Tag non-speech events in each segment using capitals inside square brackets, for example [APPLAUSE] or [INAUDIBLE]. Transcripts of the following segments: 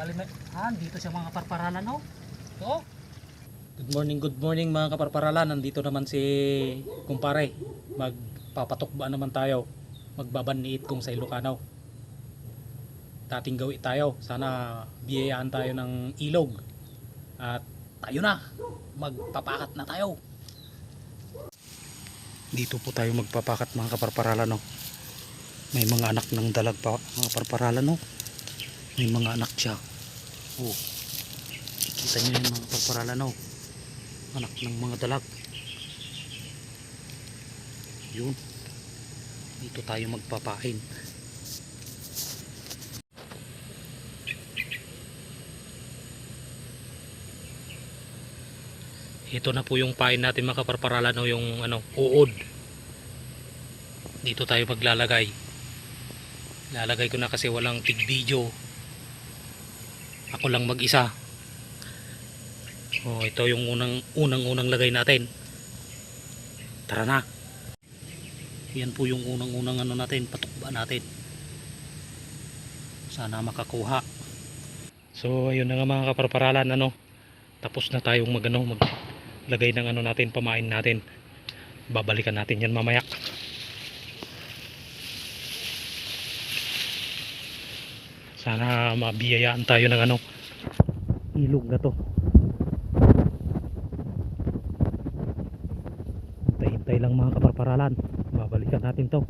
Bali, may, ah, dito siya mga parparalan, oh. Ito. Good morning, good morning mga kaparparalan. Nandito naman si kumpare. Magpapatukba naman tayo. Magbabaniit kung sa Ilocano. Dating gawi tayo. Sana biyayaan tayo ng ilog. At tayo na. Magpapakat na tayo. Dito po tayo magpapakat mga kaparparalan. No? May mga anak ng dalag pa mga kaparparalan. No? May mga anak siya. Oh. Kita nyo yung mga kaparparalan. No? anak ng mga dalag yun dito tayo magpapain ito na po yung pain natin mga kaparparalan o yung ano, uod dito tayo maglalagay lalagay ko na kasi walang tig video ako lang mag isa Oh, ito yung unang unang unang lagay natin. Tara na. Yan po yung unang unang ano natin, patukba natin. Sana makakuha. So, ayun na nga mga kaparparalan ano. Tapos na tayong magano maglagay ng ano natin, pamain natin. Babalikan natin yan mamaya. Sana mabiyayaan tayo ng ano ilog na to. hintay lang mga kaparparalan babalikan natin to.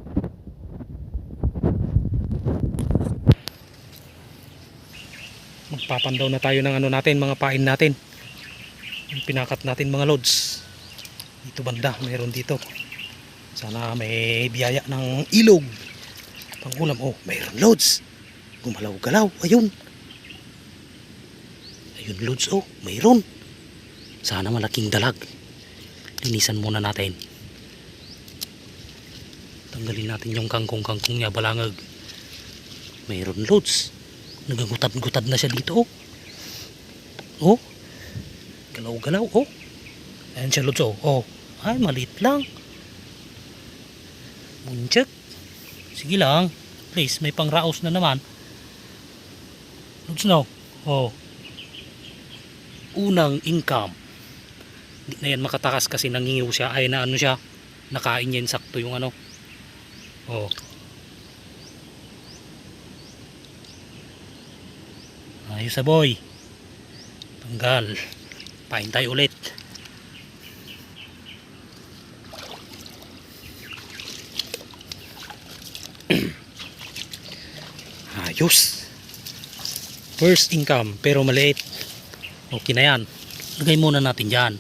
Magpapandaw na tayo ng ano natin mga pain natin. Yung pinakat natin mga loads dito banda mayroon dito. Sana may biyaya ng ilog. Pang ulam oh mayroon loads gumalaw galaw ayun. Ayun loads oh mayroon. Sana malaking dalag. Linisan muna natin. Tanggalin natin yung kangkong kangkong niya balangag. Mayroon loads nagagutad-gutad na siya dito oh. Oh galaw galaw oh. Ayan siya loads oh oh. Ay maliit lang. Munchak. Sige lang. Please may pangraos na naman no oh. Unang income. Hindi na yan makatakas kasi nangingiw siya. Ay na ano siya? Nakain yan sakto yung ano. Oh. Ayos sa boy. Tanggal. Pain tayo ulit. [CLEARS THROAT] Ayos first income pero maliit. Okay na yan. Lagay muna natin dyan.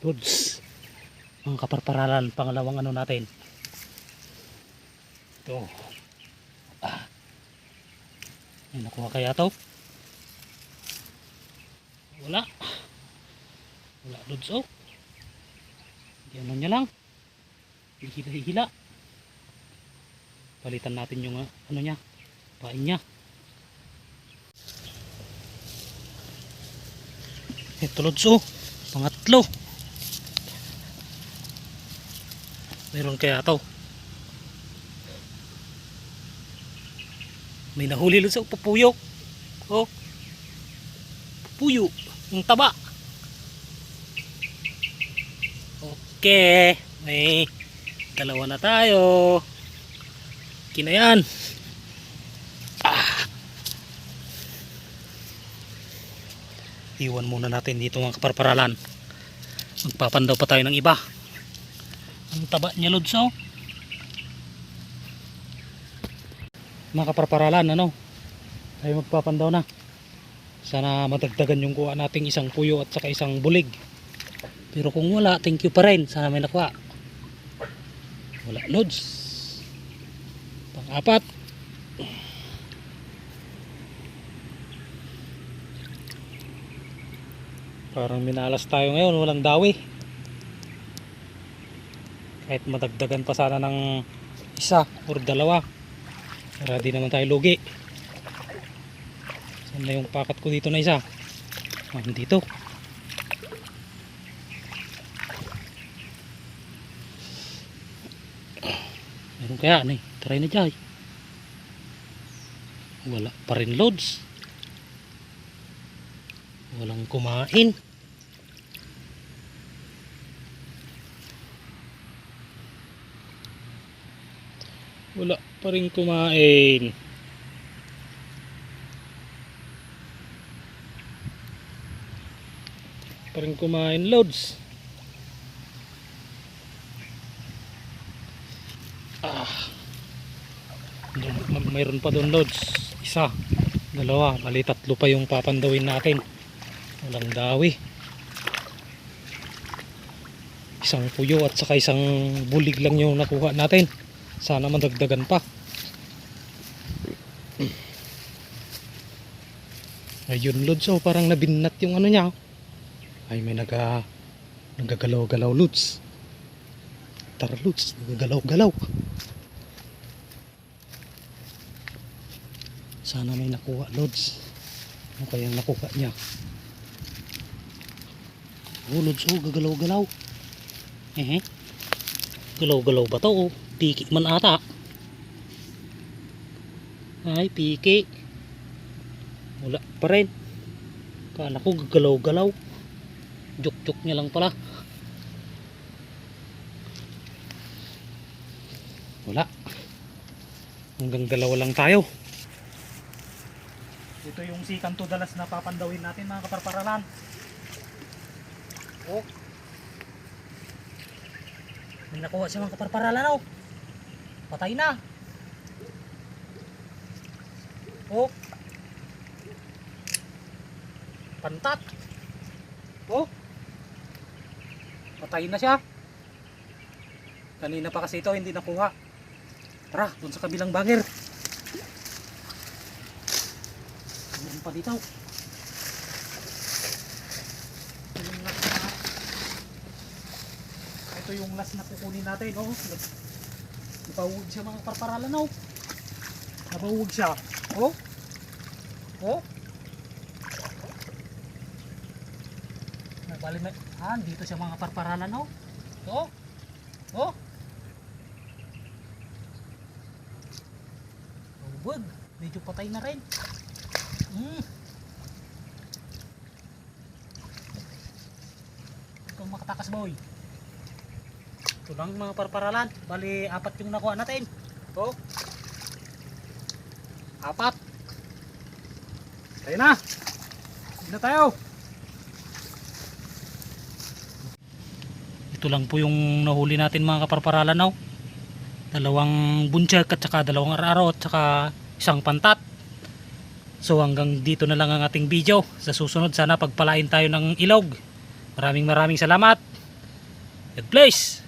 Goods mga kaparparalan pangalawang ano natin. Ito. Ah. may nakuha kaya to? Wala. Wala goods oh ano niya lang? Hihila hihila palitan natin yung ah, ano niya pain niya. Ito lods oh. Pangatlo. Meron kaya to. May nahuli lang sa papuyo. Oh. Papuyo yung taba. Okay may dalawa na tayo kinayan ah. iwan muna natin dito mga kaparparalan. Magpapandaw pa tayo ng iba. Ang taba niya lods oh. Mga kaparparalan ano? Tayo magpapandaw na. Sana madagdagan yung kuha nating isang puyo at saka isang bulig. Pero kung wala thank you pa rin. Sana may nakuha. Wala lods apat. Parang minalas tayo ngayon walang dawi. Kahit madagdagan pa sana ng isa or dalawa para di naman tayo lugi. Saan na yung pakat ko dito na isa? Ah, dito. Meron kaya ni. Try na jay. Wala pa rin loads. Walang kumain. Wala pa rin kumain. Pa rin kumain loads. Ah. Doon- ma- Mayroon pa doon loads. Isa, dalawa, bali tatlo pa yung papandawin natin. Walang dawi. Isang puyo at saka isang bulig lang yung nakuha natin. Sana madagdagan pa. Ayun loads oh, parang nabinnat yung ano niya. oh. Ay may naga nagagalaw-galaw loads. Tara loads, nagagalaw-galaw. Sana may nakuha loads. Ano kayang nakuha niya? Oh loads oh, gagalaw-galaw. Eh, galaw-galaw ba to? Oh, piki man ata. Ay, piki. Wala pa rin. Kala ko gagalaw-galaw. Juk-juk niya lang pala. Wala. Hanggang dalawa lang tayo. Ito yung si Kanto Dalas na papandawin natin mga kaparparalan. Oh. May nakuha siya mga kaparparalan oh. Patay na. Oh. Pantat. Oh. Patay na siya. Kanina pa kasi ito hindi nakuha. Tara, dun sa kabilang banger. Meron pa. Ito yung last na. Ito yung last na kukunin natin. Oh. Napawag siya mga parparalan. Oh. Napawag siya. Oh. Oh. Bali may ah, dito siya mga parparalan oh. Oh. Oh. Wag, medyo patay na rin. Mm. Ikaw makatakas boy. Ito lang mga parparalan. Bali apat yung nakuha natin. Oh. Apat. Tayo na. Hindi na tayo. Ito lang po yung nahuli natin mga kaparparalan now. Dalawang bunchak at saka dalawang araro at saka isang pantat. So hanggang dito na lang ang ating video. Sa susunod sana pagpalain tayo ng ilog. Maraming maraming salamat. God bless!